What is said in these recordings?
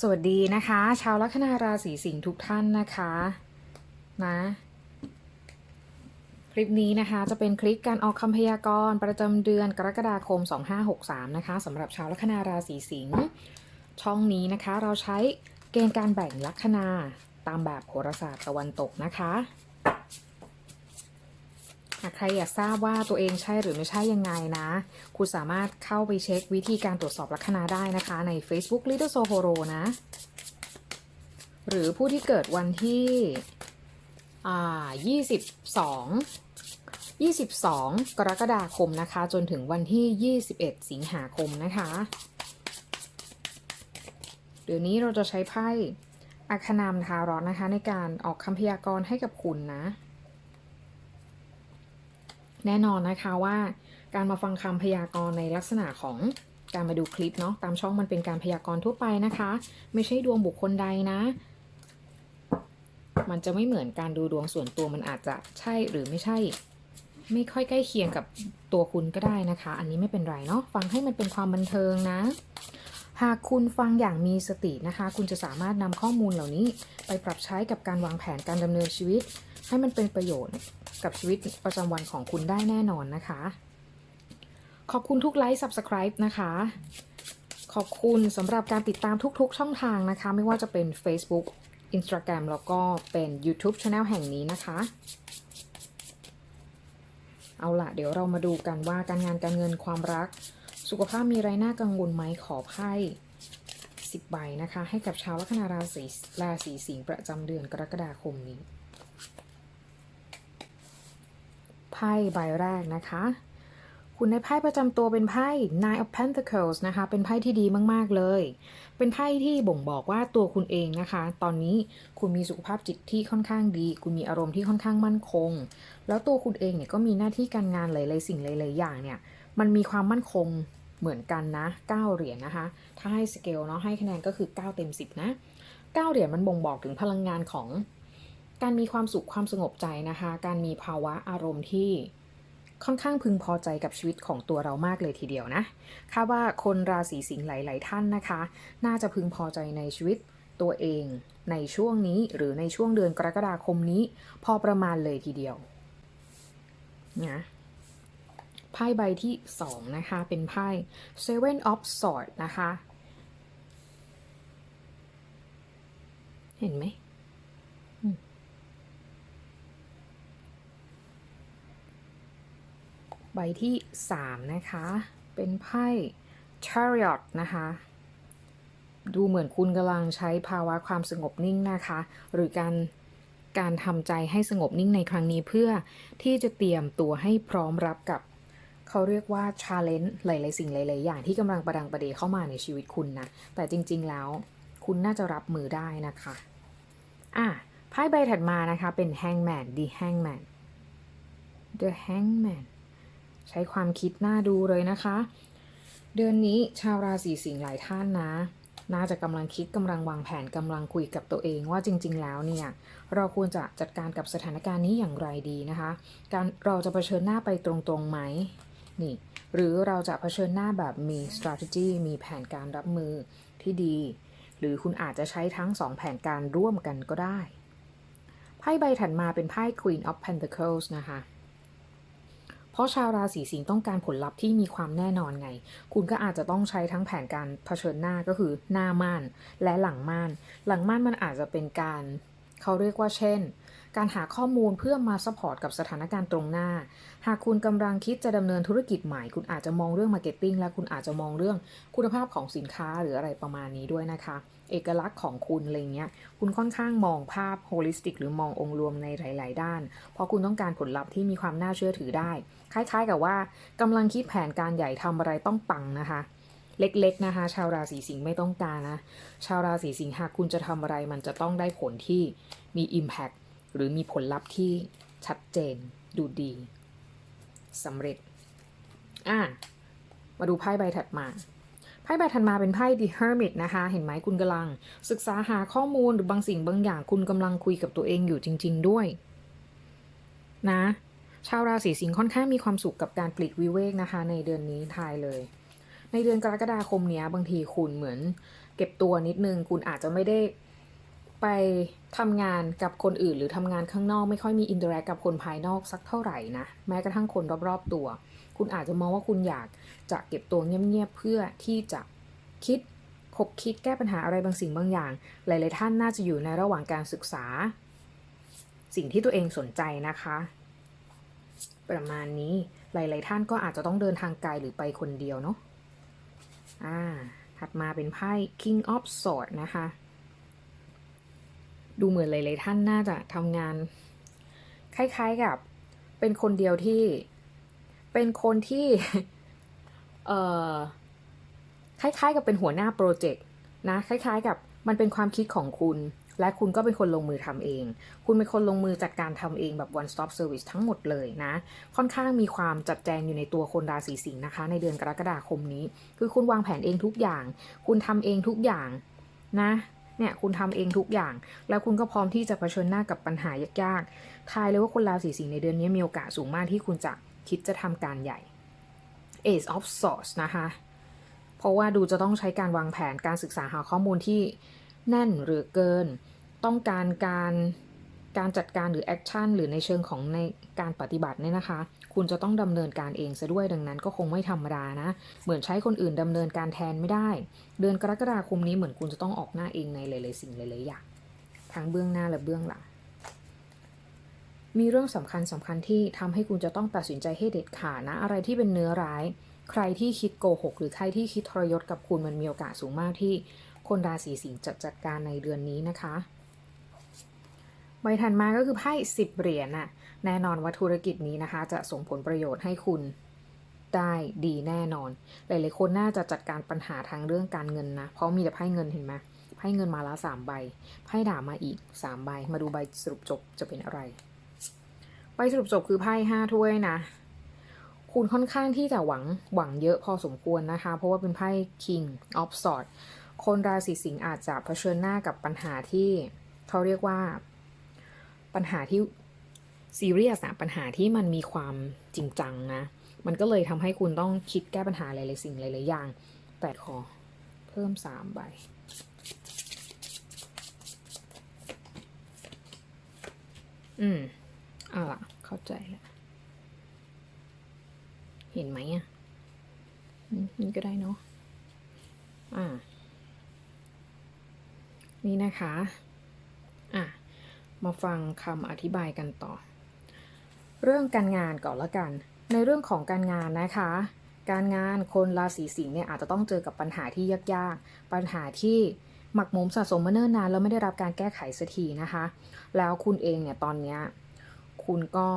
สวัสดีนะคะ ชาวลัคนาราศีสิงห์ทุกท่านนะคะนะคลิปนี้นะคะจะเป็นคลิปการออกคำพยากรณ์ประจำเดือนกรกฎาคม 2563 นะคะสำหรับชาวลัคนาราศีสิงห์ช่องนี้นะคะ เราใช้เกณฑ์การแบ่งลัคนาตามแบบโหราศาสตร์ตะวันตกนะคะ หากใครอยากทราบว่าตัวเองใช่หรือไม่ใช่ยังไงนะ คุณสามารถเข้าไปเช็ควิธีการตรวจสอบลัคนาได้นะคะ ใน Facebook Little Sohoro นะ หรือผู้ที่เกิดวันที่อ่า22 22 กรกฎาคมนะคะ จนถึงวันที่ 21 สิงหาคมนะคะเดี๋ยวนี้เราจะใช้ไพ่อาคนามทารอนนะคะ ในการออกคำพยากรณ์ให้กับคุณนะ แน่นอนนะคะว่าการมาฟังคำพยากรณ์ในลักษณะของการมาดูคลิปเนาะตามช่องมันเป็นการพยากรณ์ทั่วไปนะคะ ไม่ใช่ดวงบุคคลใดนะ มันจะไม่เหมือนการดูดวงส่วนตัวมันอาจจะใช่หรือไม่ใช่ ไม่ค่อยใกล้เคียงกับตัวคุณก็ได้นะคะ อันนี้ไม่เป็นไรเนาะฟังให้มันเป็นความบันเทิงนะ หากคุณฟังอย่างมีสตินะคะ คุณจะสามารถนำข้อมูลเหล่านี้ไปปรับใช้กับการวางแผนการดำเนินชีวิต ให้มันเป็นประโยชน์กับชีวิตประจำวันของคุณได้แน่นอนนะคะ ขอบคุณทุกไลค์ Subscribe นะคะ ขอบคุณสำหรับการติดตามทุกๆ ช่องทางนะคะ ไม่ว่าจะเป็น Facebook Instagram แล้วก็เป็น YouTube Channel แห่งนี้นะคะ เอาล่ะเดี๋ยวเรามาดูกันว่าการงานการเงินความรัก สุขภาพมีไรน่ากังวลไหมขอไพ่10ใบนะคะ ให้กับชาวลัคนาราศีราศีสิงห์ประจำเดือนกรกฎาคมนี้ไพ่ใบแรกนะคะ คุณได้ไพ่ประจำตัวเป็นไพ่ Nine of Pentacles นะคะ เป็นไพ่ที่ดีมาก ๆ เลย เป็นไพ่ที่บ่งบอกว่าตัวคุณเองนะคะ ตอนนี้คุณมีสุขภาพจิตที่ค่อนข้างดี คุณมีอารมณ์ที่ค่อนข้างมั่นคง แล้วตัวคุณเองเนี่ยก็มีหน้าที่การงานหลาย ๆ สิ่งหลาย ๆ อย่างเนี่ย มันมีความมั่นคง เหมือนกันนะ 9 เหรียญนะคะ ถ้าให้สเกลเนาะให้คะแนนก็คือ 9 เต็ม 10 นะ 9 เหรียญมันบ่งบอกถึงพลังงานของ การมีความสุขความสงบใจนะคะ การมีภาวะอารมณ์ที่ค่อนข้างพึงพอใจกับชีวิตของตัวเรามากเลยทีเดียวนะคาดว่าคนราศีสิงห์หลาย ๆ ท่านนะคะ น่าจะพึงพอใจในชีวิตตัวเองในช่วงนี้หรือในช่วงเดือนกรกฎาคมนี้ พอประมาณเลยทีเดียวนะ พ่ใบที่สองนะคะ เป็นไพ่ Seven of Swords นะคะ เห็นไหมใบที่ 3 นะคะ เป็นไพ่ Chariot นะคะดูเหมือนคุณกำลังใช้ภาวะความสงบนิ่งนะคะ หรือการการทำใจให้สงบนิ่งในครั้งนี้เพื่อที่จะเตรียมตัวให้พร้อมรับกับ เขาเรียกว่า challenge หลาย ๆ สิ่งหลาย ๆ อย่างที่กำลังประดังประเดเข้ามาในชีวิตคุณนะ แต่จริง ๆ แล้วคุณน่าจะรับมือได้นะคะ อะไพ่ใบถัดมานะคะ เป็น Hangman The Hangman The Hangman ใช้ความคิดน่าดูเลยนะคะ เดือนนี้ชาวราศีสิงห์หลายท่านนะ น่าจะกำลังคิดกำลังวางแผนกำลังคุยกับตัวเองว่าจริง ๆ แล้วเนี่ย เราควรจะจัดการกับสถานการณ์นี้อย่างไรดีนะคะ การเราจะเผชิญหน้าไปตรงๆไหม นี่ หรือเราจะเผชิญหน้าแบบมี strategy มีแผนการรับมือที่ดี หรือคุณอาจจะใช้ทั้งสองแผนการร่วมกันก็ได้ ไพ่ใบถัดมาเป็นไพ่ Queen of Pentacles นะคะ เพราะชาวราศีสิงห์ต้องการผลลัพธ์ที่มีความแน่นอนไง คุณก็อาจจะต้องใช้ทั้งแผนการเผชิญหน้าก็คือหน้าม่านและหลังม่าน หลังม่านมันอาจจะเป็นการ เขาเรียกว่าเช่น การหาข้อมูลเพื่อมาซัพพอร์ตกับสถานการณ์ตรงหน้า หากคุณกำลังคิดจะดำเนินธุรกิจใหม่ คุณอาจจะมองเรื่องมาร์เก็ตติ้งและคุณอาจจะมองเรื่องคุณภาพของสินค้าหรืออะไรประมาณนี้ด้วยนะคะ เอกลักษณ์ของคุณอะไรเงี้ย คุณค่อนข้างมองภาพโฮลิสติกหรือมององค์รวมในหลาย ๆ ด้าน เพราะคุณต้องการผลลัพธ์ที่มีความน่าเชื่อถือได้ คล้าย ๆ กับว่ากำลังคิดแผนการใหญ่ทำอะไรต้องปังนะคะเล็กๆนะคะ ชาวราศีสิงห์ไม่ต้องการนะ ชาวราศีสิงห์หากคุณจะทำอะไรมันจะต้องได้ผลที่มี Impact หรือมีผลลัพธ์ที่ชัดเจนดูดีสำเร็จ อะมาดูไพ่ใบถัดมา ไพ่ใบถัดมาเป็นไพ่ The Hermit นะคะ เห็นไหมคุณกำลัง ศึกษาหาข้อมูลหรือบางสิ่งบางอย่างคุณกำลังคุยกับตัวเองอยู่จริง ๆ ด้วย นะ ชาวราศีสิงห์ค่อนข้างมีความสุขกับการปลีกวิเวกนะคะ ในเดือนนี้ทายเลย ในเดือนกรกฎาคมเนี้ยบางทีคุณเหมือน เก็บตัวนิดนึง คุณอาจจะไม่ได้ ไปทำงานกับคนอื่น หรือทำงานข้างนอกไม่ค่อยมีอินเตอร์แอคกับคนภายนอกสักเท่าไหร่นะ แม้กระทั่งคนรอบๆตัว คุณอาจจะมองว่าคุณอยากจะเก็บตัวเงียบๆเพื่อที่จะคิดคบคิดแก้ปัญหาอะไรบางสิ่งบางอย่าง หลายๆท่านน่าจะอยู่ในระหว่างการศึกษา สิ่งที่ตัวเองสนใจนะคะ ประมาณนี้หลาย ๆ ท่านก็อาจจะต้องเดินทางไกลหรือไปคนเดียวเนาะอ่าถัดมาเป็นไพ่ King of Swords นะคะ ดูเหมือนหลายๆท่านน่าจะทำงาน คล้ายๆกับ เป็นคนเดียวที่เป็นคนที่เอ่อคล้ายๆ กับเป็นหัวหน้าโปรเจกต์นะคล้ายๆ กับมันเป็นความคิดของคุณ และคุณก็เป็นคนลงมือทำเอง คุณเป็นคนลงมือจัดการทำเองแบบ one stop service ทั้งหมดเลยนะ ค่อนข้างมีความจัดแจงอยู่ในตัวคนราศีสิงห์นะคะ ในเดือนกรกฎาคมนี้ คือคุณวางแผนเองทุกอย่าง คุณทำเองทุกอย่างนะ เนี่ยคุณทำเองทุกอย่าง แล้วคุณก็พร้อมที่จะเผชิญหน้ากับปัญหายากๆ ทายเลยว่าคนราศีสิงห์ในเดือนนี้มีโอกาสสูงมากที่คุณจะคิดจะทำการใหญ่ Ace of Swords นะคะ เพราะว่าดูจะต้องใช้การวางแผนการศึกษาหาข้อมูลที่แน่นหรือเกิน ต้องการการ การจัดการหรือแอคชั่นหรือในเชิงของในการปฏิบัติเนี่ยนะคะ คุณจะต้องดำเนินการเองซะด้วยดังนั้นก็คงไม่ธรรมดานะ เหมือนใช้คนอื่นดำเนินการแทนไม่ได้ เดือนกรกฎาคมนี้เหมือนคุณจะต้องออกหน้าเองในหลายๆสิ่งหลายๆอย่างทั้งเบื้องหน้าและเบื้องหลังมีเรื่องสำคัญสำคัญที่ทำให้คุณจะต้องตัดสินใจให้เด็ดขาดนะ อะไรที่เป็นเนื้อร้าย ใครที่คิดโกหก หรือใครที่คิดทรยศกับคุณมันมีโอกาสสูงมากที่ คนราศีสิงห์จะจัดการในเดือนนี้นะคะ ใบถัดมาก็คือไพ่สิบเหรียญน่ะแน่นอนว่าธุรกิจนี้นะคะ จะส่งผลประโยชน์ให้คุณได้ดีแน่นอน หลายๆคนน่าจะจัดการปัญหาทางเรื่องการเงินนะ เพราะมีแต่ไพ่เงินเห็นไหมไพ่เงินมาแล้วสามใบไพ่ดาบมาอีกสามใบ มาดูใบสรุปจบจะเป็นอะไร ใบสรุปจบคือไพ่ห้าถ้วยนะ คุณค่อนข้างที่จะหวังหวังเยอะพอสมควรนะคะ เพราะว่าเป็นไพ่ King of Swords คนราศีสิงห์อาจจะเผชิญหน้ากับปัญหาที่เขาเรียกว่า ปัญหาที่ซีเรียสอะปัญหาที่มันมีความจริงจังนะ มันก็เลยทำให้คุณต้องคิดแก้ปัญหาหลายๆสิ่งหลายๆอย่าง แต่ขอเพิ่มสามใบอืมเอาล่ะ เข้าใจแล้ว เห็นไหมอะนี่ก็ได้เนาะ อ่า นี่นะคะ อะ มาฟังคำอธิบายกันต่อ เรื่องการงานก่อนละกัน ในเรื่องของการงานนะคะ การงานคนราศีสิงห์เนี่ยอาจจะต้องเจอกับปัญหาที่ยากๆ ปัญหาที่หมักหมมสะสมมาเนิ่นนานแล้วไม่ได้รับการแก้ไขสักทีนะคะ แล้วคุณเองเนี่ยตอนเนี้ยคุณก็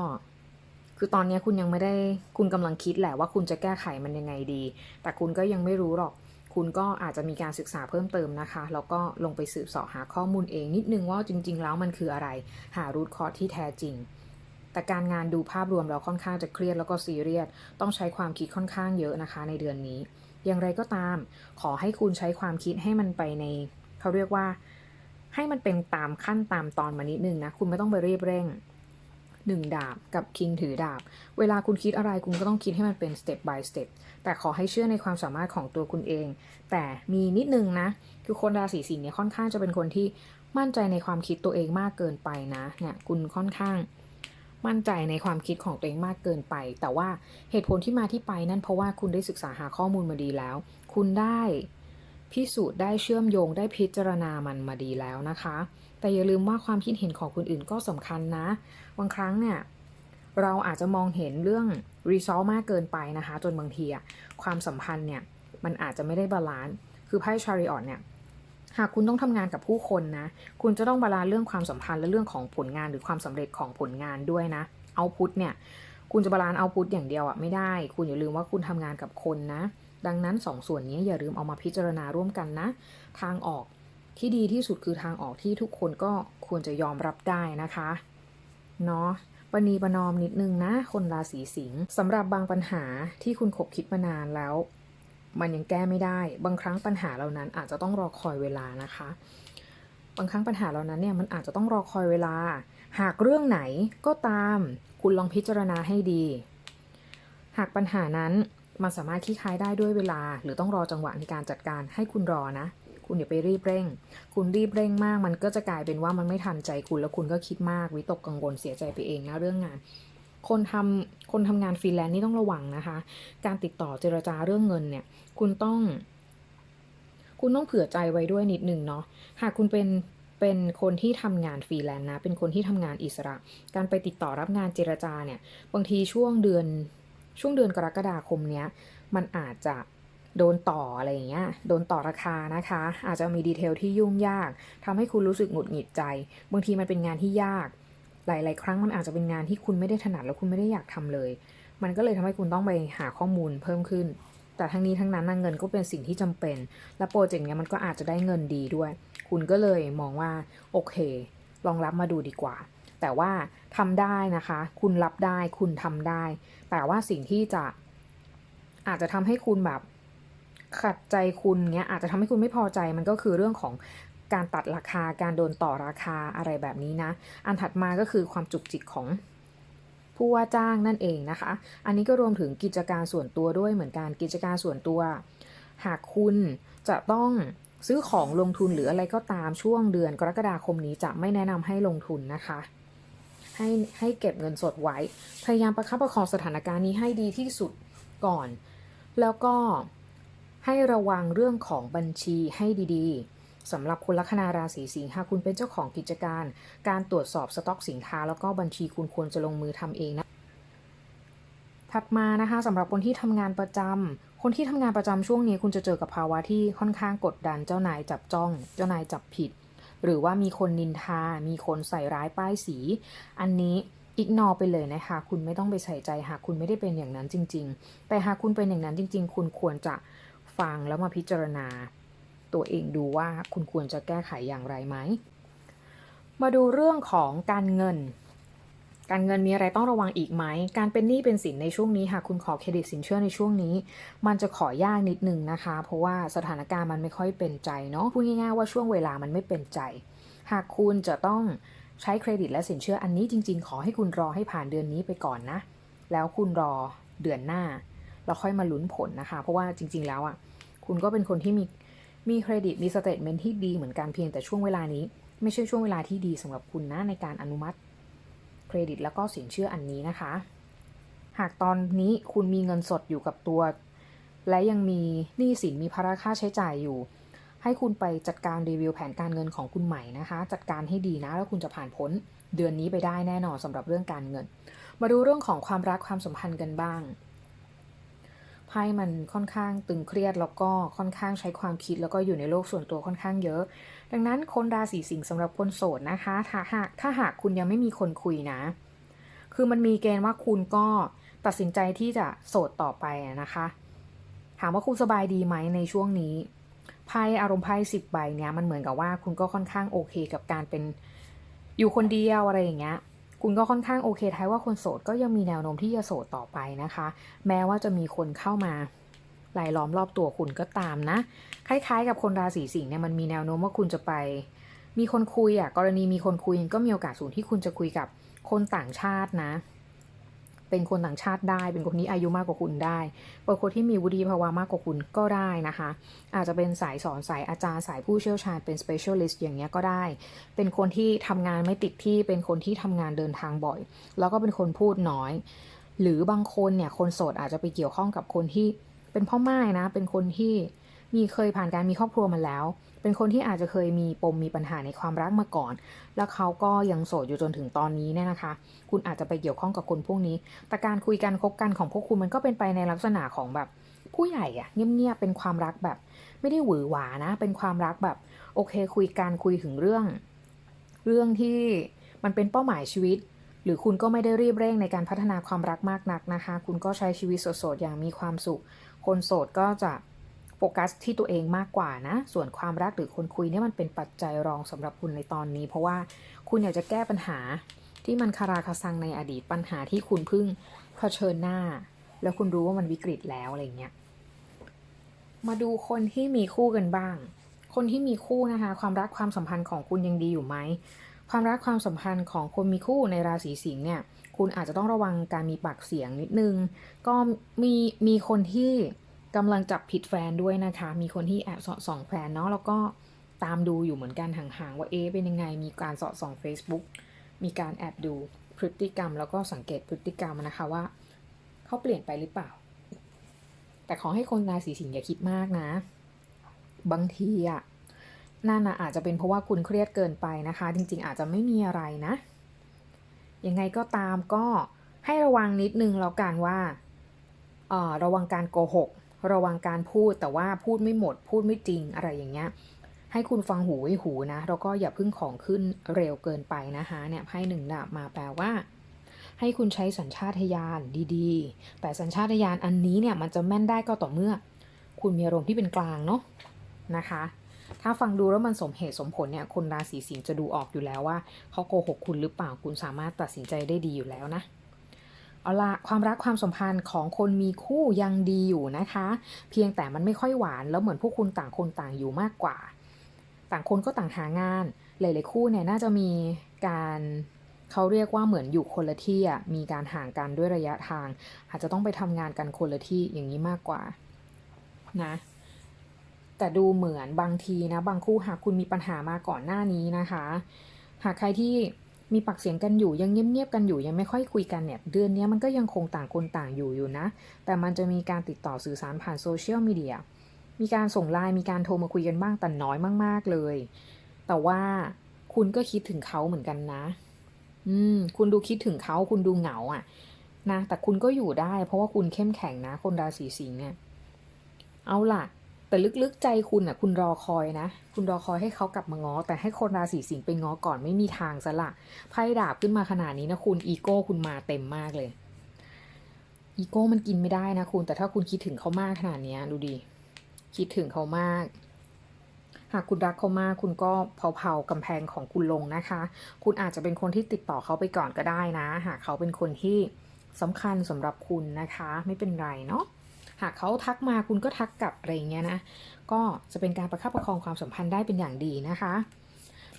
คือตอนเนี้ยคุณยังไม่ได้คุณกำลังคิดแหละว่าคุณจะแก้ไขมันยังไงดี แต่คุณก็ยังไม่รู้หรอก คุณก็อาจจะมีการศึกษาเพิ่มเติมนะคะ แล้วก็ลงไปสืบเสาะหาข้อมูลเองนิดนึงว่าจริง ๆ แล้วมันคืออะไร หารูทคอร์ที่แท้จริง แต่การงานดูภาพรวมแล้วค่อนข้างจะเครียดแล้วก็ซีเรียส ต้องใช้ความคิดค่อนข้างเยอะนะคะในเดือนนี้ อย่างไรก็ตาม ขอให้คุณใช้ความคิดให้มันไปใน เขาเรียกว่า ให้มันเป็นตามขั้นตามตอนมานิดนึงนะ คุณไม่ต้องไปรีบเร่ง หนึ่งดาบกับคิงถือดาบ เวลาคุณคิดอะไรคุณก็ต้องคิดให้มันเป็น step by step แต่ขอให้เชื่อในความสามารถของตัวคุณเอง แต่มีนิดนึงนะ คือคนราศีสิงห์เนี่ยค่อนข้างจะเป็นคนที่มั่นใจในความคิดตัวเองมากเกินไปนะเนี่ยคุณค่อนข้างมั่นใจในความคิดของตัวเองมากเกินไป แต่ว่าเหตุผลที่มาที่ไปนั่นเพราะว่าคุณได้ศึกษาหาข้อมูลมาดีแล้ว คุณได้พิสูจน์ได้เชื่อมโยงได้พิจารณามันมาดีแล้วนะคะ แต่อย่าลืมว่าความคิดเห็นของคนอื่นก็สำคัญนะ บางครั้งเนี่ยเราอาจจะมองเห็นเรื่องรีซอลมากเกินไปนะคะ จนบางทีอะความสัมพันธ์เนี่ยมันอาจจะไม่ได้บาลานซ์คือไพ่ชาริออตเนี่ยหากคุณต้องทำงานกับผู้คนนะ คุณจะต้องบาลานซ์เรื่องความสัมพันธ์และเรื่องของผลงานหรือความสำเร็จของผลงานด้วยนะเอาพุทเนี่ยคุณจะบาลานซ์เอาพุทอย่างเดียวอะไม่ได้ คุณอย่าลืมว่าคุณทำงานกับคนนะ ดังนั้นสองส่วนนี้อย่าลืมเอามาพิจารณาร่วมกันนะ ทางออก ที่ดีที่สุดคือทางออกที่ทุกคนก็ควรจะยอมรับได้นะคะเนาะปณีประนอมนิดนึงนะ คนราศีสิงห์สำหรับบางปัญหาที่คุณขบคิดมานานแล้ว มันยังแก้ไม่ได้ บางครั้งปัญหาเหล่านั้นอาจจะต้องรอคอยเวลานะคะ บางครั้งปัญหาเหล่านั้นเนี่ยมันอาจจะต้องรอคอยเวลา หากเรื่องไหนก็ตาม คุณลองพิจารณาให้ดี หากปัญหานั้นมันสามารถคลี่คลายได้ด้วยเวลา หรือต้องรอจังหวะในการจัดการให้คุณรอนะ คุณอย่าไปรีบเร่ง คุณรีบเร่งมาก มันก็จะกลายเป็นว่ามันไม่ทันใจคุณแล้วคุณก็คิดมากวิตกกังวลเสียใจไปเองนะเรื่องงาน คนทำคนทำงานฟรีแลนซ์นี่ต้องระวังนะคะ การติดต่อเจรจาเรื่องเงินเนี่ย คุณต้อง คุณต้องเผื่อใจไว้ด้วยนิดนึงเนาะหากคุณเป็นเป็นคนที่ทำงานฟรีแลนซ์นะ เป็นคนที่ทำงานอิสระ การไปติดต่อรับงานเจรจาเนี่ย บางทีช่วงเดือนช่วงเดือนกรกฎาคมเนี้ย มันอาจจะ โดนต่ออะไรอย่างเงี้ย โดนต่อราคานะคะ อาจจะมีดีเทลที่ยุ่งยากทำให้คุณรู้สึกหงุดหงิดใจ บางทีมันเป็นงานที่ยาก หลาย ๆ ครั้งมันอาจจะเป็นงานที่คุณไม่ได้ถนัดแล้วคุณไม่ได้อยากทำเลย มันก็เลยทำให้คุณต้องไปหาข้อมูลเพิ่มขึ้น แต่ทั้งนี้ทั้งนั้นเงินก็เป็นสิ่งที่จำเป็น และโปรเจกต์เนี้ยมันก็อาจจะได้เงินดีด้วย คุณก็เลยมองว่าโอเค ลองรับมาดูดีกว่า แต่ว่าทำได้นะคะ คุณรับได้ คุณทำได้ แต่ว่าสิ่งที่จะอาจจะทำให้คุณแบบ ขัดใจคุณเนี้ยอาจจะทำให้คุณไม่พอใจมันก็คือเรื่องของการตัดราคาการโดนต่อราคาอะไรแบบนี้นะ อันถัดมาก็คือความจุกจิกของผู้ว่าจ้างนั่นเองนะคะ อันนี้ก็รวมถึงกิจการส่วนตัวด้วยเหมือนกันกิจการส่วนตัว หากคุณจะต้องซื้อของลงทุนหรืออะไรก็ตามช่วงเดือนกรกฎาคมนี้จะไม่แนะนำให้ลงทุนนะคะ ให้ให้เก็บเงินสดไว้ พยายามประคับประคองสถานการณ์นี้ให้ดีที่สุดก่อน แล้วก็ ให้ระวังเรื่องของบัญชีให้ดีๆสำหรับคนลัคนาราศีสิงห์หากคุณเป็นเจ้าของกิจการ การตรวจสอบสต็อกสินค้า แล้วก็บัญชีคุณควรจะลงมือทำเองนะถัดมานะคะสำหรับคนที่ทำงานประจำคนที่ทำงานประจำช่วงนี้ คุณจะเจอกับภาวะที่ค่อนข้างกดดันเจ้านายจับจ้อง เจ้านายจับผิด หรือว่ามีคนนินทา มีคนใส่ร้ายป้ายสี อันนี้อิกนอไปเลยนะคะคุณไม่ต้องไปใส่ใจหากคุณไม่ได้เป็นอย่างนั้นจริง ๆ แต่หากคุณเป็นอย่างนั้นจริง ๆ คุณควรจะ ฟังแล้วมาพิจารณา ตัวเองดูว่าคุณควรจะแก้ไขอย่างไรไหม มาดูเรื่องของการเงิน การเงินมีอะไรต้องระวังอีกไหม การเป็นหนี้เป็นสินในช่วงนี้หากคุณขอเครดิตสินเชื่อในช่วงนี้ มันจะขอยากนิดนึงนะคะ เพราะว่าสถานการณ์มันไม่ค่อยเป็นใจเนาะพูดง่ายๆว่าช่วงเวลามันไม่เป็นใจ หากคุณจะต้องใช้เครดิตและสินเชื่ออันนี้จริง ๆ ขอให้คุณรอให้ผ่านเดือนนี้ไปก่อนนะ แล้วคุณรอเดือนหน้า แล้วค่อยมาลุ้นผลนะคะ เพราะว่าจริง ๆ แล้วอะคุณก็เป็นคนที่มีมีเครดิตมีสเตทเมนที่ดีเหมือนกันเพียงแต่ช่วงเวลานี้ ไม่ใช่ช่วงเวลาที่ดีสำหรับคุณนะในการอนุมัติเครดิตแล้วก็สินเชื่ออันนี้นะคะ หากตอนนี้คุณมีเงินสดอยู่กับตัว และยังมีหนี้สินมีภาระค่าใช้จ่ายอยู่ ให้คุณไปจัดการรีวิวแผนการเงินของคุณใหม่นะคะ จัดการให้ดีนะแล้วคุณจะผ่านพ้นเดือนนี้ไปได้แน่นอนสำหรับเรื่องการเงิน มาดูเรื่องของความรักความสัมพันธ์กันบ้าง ไพ่มันค่อนข้างตึงเครียดแล้วก็ค่อนข้างใช้ความคิดแล้วก็อยู่ในโลกส่วนตัวค่อนข้างเยอะ ดังนั้นคนราศีสิงห์สำหรับคนโสดนะคะถ้าหากถ้าหากคุณยังไม่มีคนคุยนะ คือมันมีเกณฑ์ว่าคุณก็ตัดสินใจที่จะโสดต่อไปนะคะ ถามว่าคุณสบายดีไหมในช่วงนี้ไพ่อารมณ์ไพ่สิบใบเนี้ยมันเหมือนกับว่าคุณก็ค่อนข้างโอเคกับการเป็นอยู่คนเดียวอะไรอย่างเงี้ย คุณก็ค่อนข้างโอเคท้ายว่าคนโสดก็ยังมีแนวโน้มที่จะโสดต่อไปนะคะ แม้ว่าจะมีคนเข้ามาหลายล้อมรอบตัวคุณก็ตามนะ คล้ายๆ กับคนราศีสิงห์เนี่ยมันมีแนวโน้มว่าคุณจะไป มีคนคุยอะกรณีมีคนคุยก็มีโอกาสสูงที่คุณจะคุยกับคนต่างชาตินะ เป็นคนต่างชาติได้ เป็นคนที่อายุมากกว่าคุณได้เป็นคนที่มีวุฒิภาวะมากกว่าคุณก็ได้นะคะ อาจจะเป็นสายสอนสายอาจารย์สายผู้เชี่ยวชาญเป็น specialist อย่างเงี้ยก็ได้ เป็นคนที่ทำงานไม่ติดที่ เป็นคนที่ทำงานเดินทางบ่อย แล้วก็เป็นคนพูดน้อย หรือบางคนเนี่ยคนโสดอาจจะไปเกี่ยวข้องกับคนที่เป็นพ่อไม้นะ เป็นคนที่ มีเคยผ่านการมีครอบครัวมาแล้ว เป็นคนที่อาจจะเคยมีปมมีปัญหาในความรักมาก่อน แล้วเขาก็ยังโสดอยู่จนถึงตอนนี้เนี่ยนะคะ คุณอาจจะไปเกี่ยวข้องกับคนพวกนี้ แต่การคุยกันคบกันของพวกคุณมันก็เป็นไปในลักษณะของแบบผู้ใหญ่อะเงียบๆเป็นความรักแบบ ไม่ได้หวือหวานะ เป็นความรักแบบโอเคคุยกันคุยถึงเรื่อง เรื่องที่มันเป็นเป้าหมายชีวิต หรือคุณก็ไม่ได้รีบเร่งในการพัฒนาความรักมากนักนะคะ คุณก็ใช้ชีวิตโสดๆอย่างมีความสุข คนโสดก็จะ โฟกัสที่ตัวเองมากกว่านะ ส่วนความรักหรือคนคุยเนี่ยมันเป็นปัจจัยรองสำหรับคุณในตอนนี้ เพราะว่าคุณอยากจะแก้ปัญหาที่มันคาราคาซังในอดีตปัญหาที่คุณเพิ่งเผชิญหน้า แล้วคุณรู้ว่ามันวิกฤตแล้วอะไรเงี้ย มาดูคนที่มีคู่กันบ้าง คนที่มีคู่นะคะ ความรักความสัมพันธ์ของคุณยังดีอยู่ไหมความรักความสัมพันธ์ของคนมีคู่ในราศีสิงห์เนี่ย คุณอาจจะต้องระวังการมีปากเสียงนิดนึง ก็มีมีคนที่ กำลังจับผิดแฟนด้วยนะคะ มีคนที่แอบสอดส่องแฟนเนาะแล้วก็ตามดูอยู่เหมือนกันห่างๆว่าเอ๊เป็นยังไง มีการสอดส่อง Facebook มีการแอบดูพฤติกรรม แล้วก็สังเกตพฤติกรรมนะคะว่าเขาเปลี่ยนไปหรือเปล่า แต่ขอให้คนราศีสิงห์อย่าคิดมากนะ บางทีอะนั่นนะอาจจะเป็นเพราะว่าคุณเครียดเกินไปนะคะ จริง ๆ อาจจะไม่มีอะไรนะ ยังไงก็ตามก็ให้ระวังนิดนึงแล้วกันว่าเออระวังการโกหก ระวังการพูดแต่ว่าพูดไม่หมด พูดไม่จริงอะไรอย่างเงี้ยให้คุณฟังหูไว้หูนะแล้วก็อย่าพึ่งของขึ้นเร็วเกินไปนะคะเนี่ยไพ่หนึ่งดาบมาแปลว่า ให้คุณใช้สัญชาตญาณดีๆ แต่สัญชาตญาณอันนี้เนี่ยมันจะแม่นได้ก็ต่อเมื่อ คุณมีอารมณ์ที่เป็นกลางเนาะนะคะ ถ้าฟังดูแล้วมันสมเหตุสมผลเนี่ยคนราศีสิงห์จะดูออกอยู่แล้วว่าเขาโกหกคุณหรือเปล่าคุณสามารถตัดสินใจได้ดีอยู่แล้วนะ เอาละความรักความสัมพันธ์ของคนมีคู่ยังดีอยู่นะคะ เพียงแต่มันไม่ค่อยหวานแล้วเหมือนพวกคุณต่างคนต่างอยู่มากกว่า ต่างคนก็ต่างหางาน หลายๆคู่เนี่ยน่าจะมีการเขาเรียกว่าเหมือนอยู่คนละที่อะมีการห่างกันด้วยระยะทาง อาจจะต้องไปทำงานกันคนละที่อย่างนี้มากกว่านะแต่ดูเหมือนบางทีนะบางคู่หากคุณมีปัญหามาก่อนหน้านี้นะคะ หากใครที่ มีปากเสียงกันอยู่ยังเงียบๆกันอยู่ยังไม่ค่อยคุยกันเนี่ยเดือนนี้มันก็ยังคงต่างคนต่างอยู่อยู่นะ แต่มันจะมีการติดต่อสื่อสารผ่านโซเชียลมีเดียมีการส่งไลน์มีการโทรมาคุยกันบ้างแต่น้อยมาก ๆเลย แต่ว่าคุณก็คิดถึงเขาเหมือนกันนะ อืม คุณดูคิดถึงเขาคุณดูเหงาอะ่ะ นะแต่คุณก็อยู่ได้ เพราะว่าคุณเข้มแข็งนะ คนราศีสิงห์เนี่ยเอาล่ะ แต่ลึกๆใจคุณอะคุณรอคอยนะ คุณรอคอยให้เขากลับมาง้อ แต่ให้คนราศีสิงห์ไปง้อก่อนไม่มีทางซะละไพ่ดาบขึ้นมาขนาดนี้นะคุณอีโก้คุณมาเต็มมากเลยอีโก้มันกินไม่ได้นะคุณ แต่ถ้าคุณคิดถึงเขามากขนาดนี้ดูดิคิดถึงเขามาก หากคุณรักเขามากคุณก็เผาๆกำแพงของคุณลงนะคะ คุณอาจจะเป็นคนที่ติดต่อเขาไปก่อนก็ได้นะ หากเขาเป็นคนที่สำคัญสำหรับคุณนะคะ ไม่เป็นไรเนาะ หากเขาทักมาคุณก็ทักกลับอะไรอย่างเงี้ยนะ ก็จะเป็นการประคับประคองความสัมพันธ์ได้เป็นอย่างดีนะคะ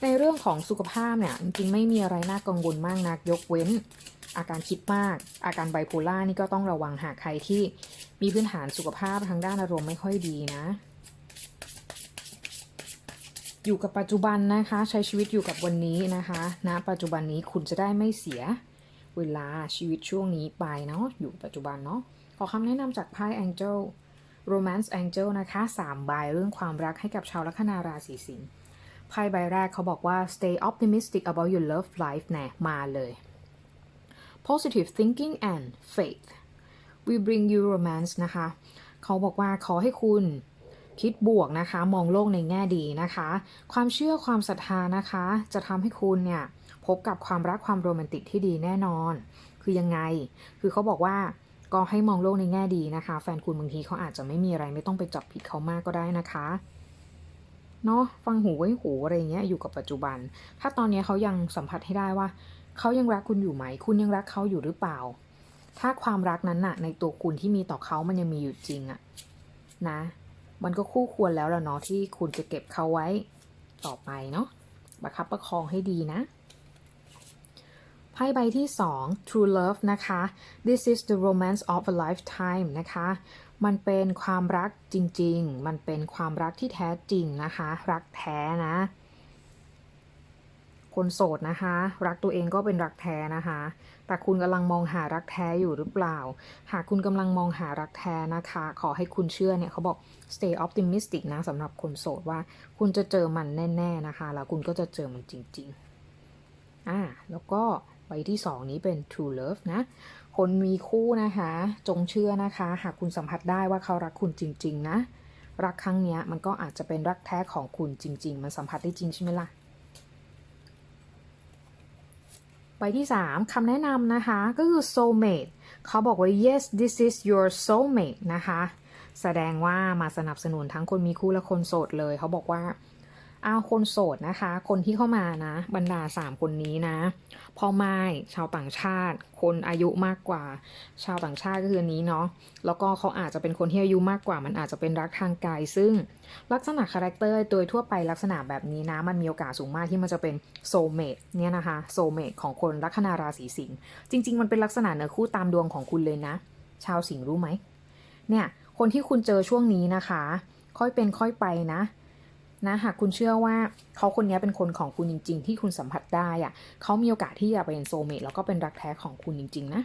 ในเรื่องของสุขภาพเนี่ยจริงๆไม่มีอะไรน่ากังวลมากนักยกเว้น อาการคิดมาก อาการไบโพล่านี่ก็ต้องระวังหากใครที่มีพื้นฐานสุขภาพทางด้านอารมณ์ไม่ค่อยดีนะอยู่กับปัจจุบันนะคะ ใช้ชีวิตอยู่กับวันนี้นะคะณนะปัจจุบันนี้คุณจะได้ไม่เสียเวลาชีวิตช่วงนี้ไปเนาะอยู่ปัจจุบันเนาะ ขอคำแนะนำจากไพ่ Angel Romance Angel นะคะ 3 ใบเรื่องความรักให้กับชาวลัคนาราศีสิงห์ไพ่ใบแรกเขาบอกว่า stay optimistic about your love life แน่มาเลย positive thinking and faith we bring you romance นะคะ เขาบอกว่าขอให้คุณคิดบวกนะคะ มองโลกในแง่ดีนะคะ ความเชื่อความศรัทธานะคะ จะทำให้คุณเนี่ย พบกับความรักความโรแมนติกที่ดีแน่นอน คือยังไง คือเขาบอกว่า ก็ให้มองโลกในแง่ดีนะคะ แฟนคุณบางทีเขาอาจจะไม่มีอะไรไม่ต้องไปจับผิดเขามากก็ได้นะคะเนาะฟังหูไว้หูอะไรเงี้ยอยู่กับปัจจุบัน ถ้าตอนนี้เขายังสัมผัสให้ได้ว่าเขายังรักคุณอยู่ไหม คุณยังรักเขาอยู่หรือเปล่า ถ้าความรักนั้นน่ะ ในตัวคุณที่มีต่อเขามันยังมีอยู่จริงอะนะ มันก็คู่ควรแล้วล่ะเนาะที่คุณจะเก็บเขาไว้ต่อไปเนาะประคับประคองให้ดีนะ พ่ใบที่ 2 True Love นะคะ This is the romance of a lifetime นะคะ มันเป็นความรักจริง ๆ มันเป็นความรักที่แท้จริงนะคะ รักแท้นะ คนโสดนะคะ รักตัวเองก็เป็นรักแท้นะคะ แต่คุณกำลังมองหารักแท้อยู่หรือเปล่า หากคุณกำลังมองหารักแท้นะคะ ขอให้คุณเชื่อเนี่ยเขาบอก stay optimistic นะสำหรับคนโสดว่า คุณจะเจอมันแน่ ๆนะคะ แล้วคุณก็จะเจอมันจริง ๆ อ่า แล้วก็ บที่สองนี้เป็น true love นะ คนมีคู่นะคะ จงเชื่อนะคะ หากคุณสัมผัสได้ว่าเขารักคุณจริง ๆ นะ รักครั้งนี้มันก็อาจจะเป็นรักแท้ของคุณจริง ๆ มันสัมผัสได้จริงใช่ไหมล่ะใบที่ 3คำแนะนำนะคะ ก็คือ soulmate เขาบอกว่า yes this is your soulmate นะคะ แสดงว่ามาสนับสนุนทั้งคนมีคู่และคนโสดเลย เขาบอกว่า เอาคนโสดนะคะ คนที่เข้ามานะ บรรดาสามคนนี้นะ พ่อไม้ชาวต่างชาติ คนอายุมากกว่า ชาวต่างชาติก็คือนี้เนาะ แล้วก็เขาอาจจะเป็นคนที่อายุมากกว่า มันอาจจะเป็นรักทางกาย ซึ่งลักษณะคาแรคเตอร์โดยทั่วไปลักษณะแบบนี้นะ มันมีโอกาสสูงมากที่มันจะเป็นโซเมตเนี่ยนะคะ โซเมตของคนลัคนาราศีสิงห์ จริง ๆ มันเป็นลักษณะเนื้อคู่ตามดวงของคุณเลยนะ ชาวสิงห์รู้ไหม เนี่ย คนที่คุณเจอช่วงนี้นะคะ ค่อยเป็นค่อยไปนะ นะหากคุณเชื่อว่าเขาคนนี้เป็นคนของคุณจริง ๆ ที่คุณสัมผัสได้อะเขามีโอกาสที่จะเป็นโซเมตแล้วก็เป็นรักแท้ของคุณจริง ๆ นะ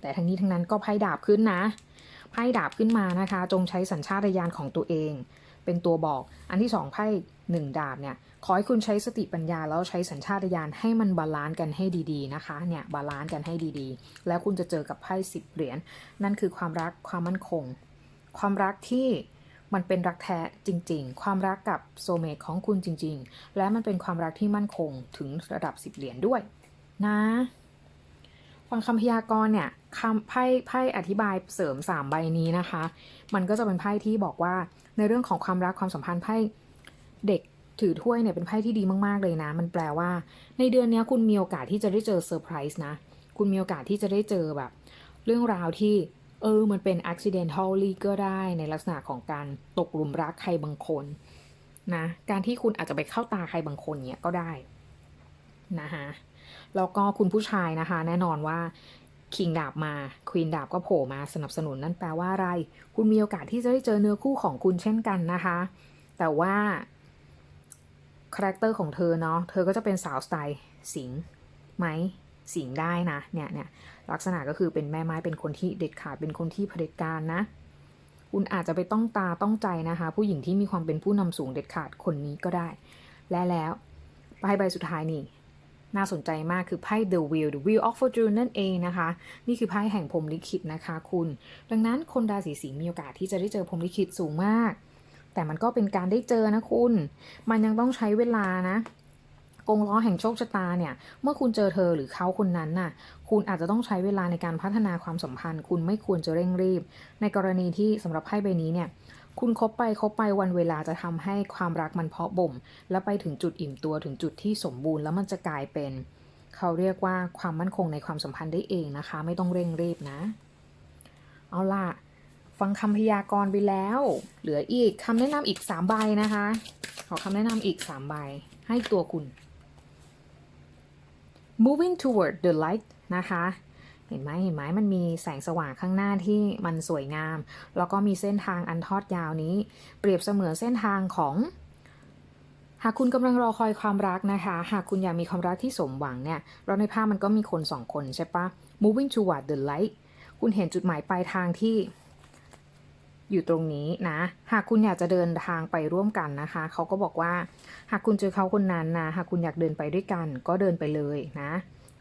แต่ทั้งนี้ทั้งนั้นก็ไพ่ดาบขึ้นนะไพ่ดาบขึ้นมานะคะ จงใช้สัญชาตญาณของตัวเอง เป็นตัวบอก อันที่สองไพ่หนึ่งดาบเนี่ยขอให้คุณใช้สติปัญญาแล้วใช้สัญชาตญาณให้มันบาลานซ์กันให้ดีๆนะคะเนี่ยบาลานซ์กันให้ดีๆ แล้วคุณจะเจอกับไพ่สิบเหรียญนั่นคือความรักความมั่นคง ความรักที่ มันเป็นรักแท้จริง ๆ ความรักกับโซเมตของคุณจริง ๆ และมันเป็นความรักที่มั่นคงถึงระดับสิบเหรียญด้วย นะฟังคำพยากรณ์เนี่ยคำไพ่ไพ่อธิบายเสริมสามใบนี้นะคะ มันก็จะเป็นไพ่ที่บอกว่าในเรื่องของความรักความสัมพันธ์ไพ่เด็กถือถ้วยเนี่ยเป็นไพ่ที่ดีมากๆเลยนะ มันแปลว่า ในเดือนนี้คุณมีโอกาสที่จะได้เจอเซอร์ไพรส์นะ คุณมีโอกาสที่จะได้เจอแบบ เรื่องราวที่ เออ มันเป็น accidentally ก็ได้ในลักษณะของการตกหลุมรักใครบางคนนะการที่คุณอาจจะไปเข้าตาใครบางคนเนี่ยก็ได้นะคะแล้วก็คุณผู้ชายนะคะ แน่นอนว่าคิงดาบมาควีนดาบก็โผล่มาสนับสนุนนั่นแปลว่าอะไร คุณมีโอกาสที่จะได้เจอเนื้อคู่ของคุณเช่นกันนะคะ แต่ว่าคาแรคเตอร์ของเธอเนาะเธอก็จะเป็นสาวสไตล์สิงห์ไหม สิงได้นะเนี่ยเนี่ยลักษณะก็คือเป็นแม่ไม้เป็นคนที่เด็ดขาดเป็นคนที่เผด็จการนะ คุณอาจจะไปต้องตาต้องใจนะคะ ผู้หญิงที่มีความเป็นผู้นำสูงเด็ดขาดคนนี้ก็ได้ และแล้วไพ่ใบสุดท้ายนี่น่าสนใจมากคือไพ่ The Wheel The Wheel of Fortune นั่นเองนะคะ นี่คือไพ่แห่งพรมลิขิตนะคะคุณ ดังนั้นคนราศีสิงห์มีโอกาสที่จะได้เจอพรมลิขิตสูงมาก แต่มันก็เป็นการได้เจอนะคุณ มันยังต้องใช้เวลานะ กงล้อแห่งโชคชะตาเนี่ย เมื่อคุณเจอเธอหรือเขาคนนั้นน่ะ คุณอาจจะต้องใช้เวลาในการพัฒนาความสัมพันธ์ คุณไม่ควรจะเร่งรีบ ในกรณีที่สำหรับไพ่ใบนี้เนี่ย คุณคบไปคบไปวันเวลาจะทำให้ความรักมันเพาะบ่ม แล้วไปถึงจุดอิ่มตัวถึงจุดที่สมบูรณ์แล้วมันจะกลายเป็น เขาเรียกว่าความมั่นคงในความสัมพันธ์ได้เองนะคะ ไม่ต้องเร่งรีบนะ เอาล่ะ ฟังคำพยากรณ์ไปแล้ว เหลืออีกคำแนะนำอีก3ใบนะคะ ขอคำแนะนำอีก3ใบให้ตัวคุณ moving toward the light นะคะเห็นไหมเห็นไหมมันมีแสงสว่างข้างหน้าที่มันสวยงาม แล้วก็มีเส้นทางอันทอดยาวนี้ เปรียบเสมือนเส้นทางของ หากคุณกำลังรอคอยความรักนะคะ หากคุณอยากมีความรักที่สมหวังเนี่ย เราในภาพมันก็มีคนสองคนใช่ปะ moving toward the light คุณเห็นจุดหมายปลายทางที่ อยู่ตรงนี้นะ หากคุณอยากจะเดินทางไปร่วมกันนะคะ เขาก็บอกว่า หากคุณเจอเขาคนนั้นนะ หากคุณอยากเดินไปด้วยกัน ก็เดินไปเลยนะ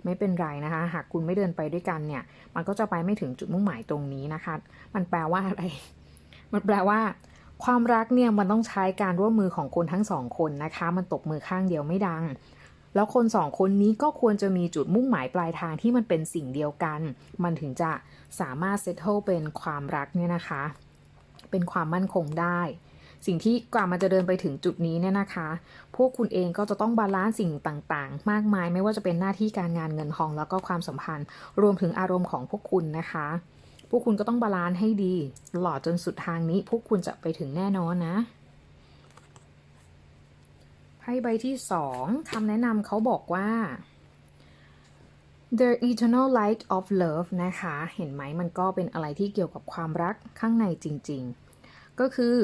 ไม่เป็นไรนะคะ หากคุณไม่เดินไปด้วยกันเนี่ย มันก็จะไปไม่ถึงจุดมุ่งหมายตรงนี้นะคะ มันแปลว่าอะไร มันแปลว่า ความรักเนี่ยมันต้องใช้การร่วมมือของคนทั้งสองคนนะคะ มันตบมือข้างเดียวไม่ดังแล้วคนสองคนนี้ก็ควรจะมีจุดมุ่งหมายปลายทางที่มันเป็นสิ่งเดียวกัน มันถึงจะสามารถเซตเทิลเป็นความรักเนี่ยนะคะ เป็นความมั่นคงได้ สิ่งที่กว่ามันจะเดินไปถึงจุดนี้เนี่ยนะคะ พวกคุณเองก็จะต้องบาลานซ์สิ่งต่างๆ มากมายไม่ว่าจะเป็นหน้าที่การงานเงินทองแล้วก็ความสัมพันธ์ รวมถึงอารมณ์ของพวกคุณนะคะ พวกคุณก็ต้องบาลานซ์ให้ดีตลอดจนสุดทางนี้ พวกคุณจะไปถึงแน่นอนนะไพ่ใบที่สองคำแนะนำเขาบอกว่า The Eternal Light of Love นะคะ เห็นไหมมันก็เป็นอะไรที่เกี่ยวกับความรักข้างในจริง ๆ ก็คือ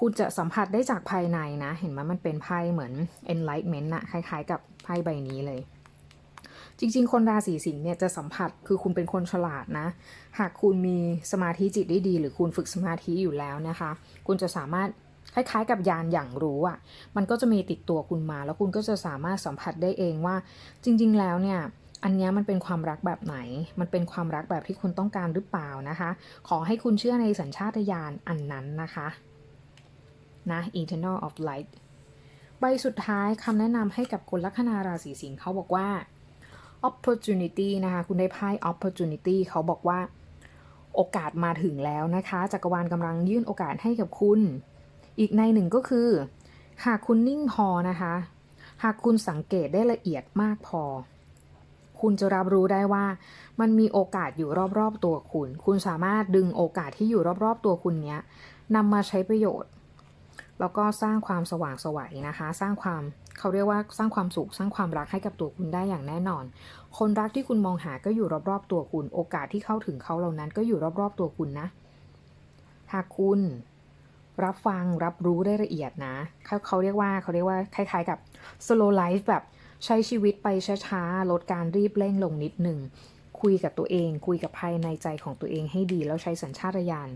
คุณจะสัมผัสได้จากภายในนะ เห็นไหมมันเป็นไพ่เหมือน Enlightenment นะคล้ายๆ กับไพ่ใบนี้เลย จริง ๆ คนราศีสิงห์เนี่ยจะสัมผัสคือคุณเป็นคนฉลาดนะ หากคุณมีสมาธิจิตได้ดี หรือคุณฝึกสมาธิอยู่แล้วนะคะ คุณจะสามารถคล้ายๆกับยานอย่างรู้อะ่ะ มันก็จะมีติดตัวคุณมา แล้วคุณก็จะสามารถสัมผัสได้เองว่า จริง ๆ แล้วเนี่ย อันนี้มันเป็นความรักแบบไหน มันเป็นความรักแบบที่คุณต้องการหรือเปล่านะคะ ขอให้คุณเชื่อในสัญชาตญาณอันนั้นนะคะนะ Eternal of Light ใบสุดท้ายคำแนะนำให้กับคนลัคนาราศีสิงห์เขาบอกว่า opportunity นะคะ คุณได้ไพ่ opportunity เขาบอกว่า โอกาสมาถึงแล้วนะคะจักรวาลกำลังยื่นโอกาสให้กับคุณ อีกในหนึ่งก็คือ หากคุณนิ่งพอนะคะ หากคุณสังเกตได้ละเอียดมากพอ คุณจะรับรู้ได้ว่า มันมีโอกาสอยู่รอบๆตัวคุณ คุณสามารถดึงโอกาสที่อยู่รอบๆตัวคุณเนี้ยนำมาใช้ประโยชน์ แล้วก็สร้างความสว่างสวัยนะคะ สร้างความเขาเรียกว่าสร้างความสุขสร้างความรักให้กับตัวคุณได้อย่างแน่นอน คนรักที่คุณมองหาก็อยู่รอบๆตัวคุณ โอกาสที่เข้าถึงเขาเหล่านั้นก็อยู่รอบๆตัวคุณนะ หากคุณรับฟังรับรู้ได้ละเอียดนะเขาเขาเรียกว่าเขาเรียกว่าคล้าย ๆ กับ slow life แบบ ใช้ชีวิตไปช้าๆ ลดการรีบเร่งลงนิดหนึ่ง คุยกับตัวเอง คุยกับภายในใจของตัวเองให้ดี แล้วใช้สัญชาตญาณ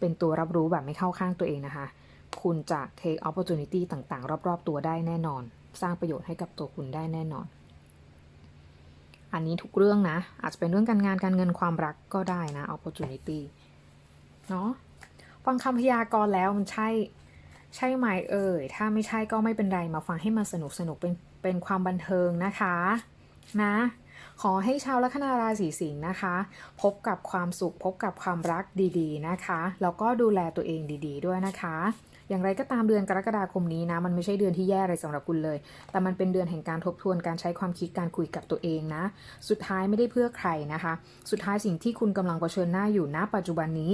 เป็นตัวรับรู้แบบไม่เข้าข้างตัวเองนะคะ คุณจะ take opportunity ต่างๆ รอบๆ ตัวได้แน่นอน สร้างประโยชน์ให้กับตัวคุณได้แน่นอน อันนี้ทุกเรื่องนะ อาจจะเป็นเรื่องการงานการเงินความรักก็ได้นะ opportunity เนาะฟังคำพยากรณ์แล้วมันใช่ ใช่ไหมเอ่ย ถ้าไม่ใช่ก็ไม่เป็นไร มาฟังให้มันสนุกสนุกเป็น เป็นความบันเทิงนะคะนะขอให้ชาวลัคนาราศีสิงห์นะคะ พบกับความสุขพบกับความรักดีๆนะคะ แล้วก็ดูแลตัวเองดีๆ ด้วยนะคะ อย่างไรก็ตามเดือนกรกฎาคมนี้นะ มันไม่ใช่เดือนที่แย่อะไรสำหรับคุณเลย แต่มันเป็นเดือนแห่งการทบทวนการใช้ความคิดการคุยกับตัวเองนะ สุดท้ายไม่ได้เพื่อใครนะคะ สุดท้ายสิ่งที่คุณกำลังเผชิญหน้าอยู่ณปัจจุบันนี้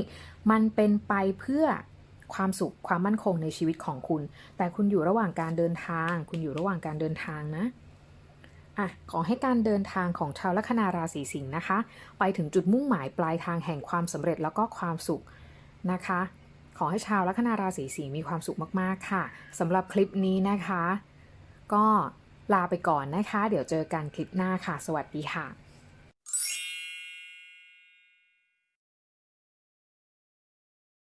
มันเป็นไปเพื่อ ความสุขความมั่นคงในชีวิตของคุณ แต่คุณอยู่ระหว่างการเดินทาง คุณอยู่ระหว่างการเดินทางนะอะขอให้การเดินทางของชาวลัคนาราศีสิงห์นะคะ ไปถึงจุดมุ่งหมายปลายทางแห่งความสำเร็จแล้วก็ความสุขนะคะ ขอให้ชาวลัคนาราศีสิงห์มีความสุขมากๆค่ะสำหรับคลิปนี้นะคะ ก็ลาไปก่อนนะคะ เดี๋ยวเจอกันคลิปหน้าค่ะ สวัสดีค่ะ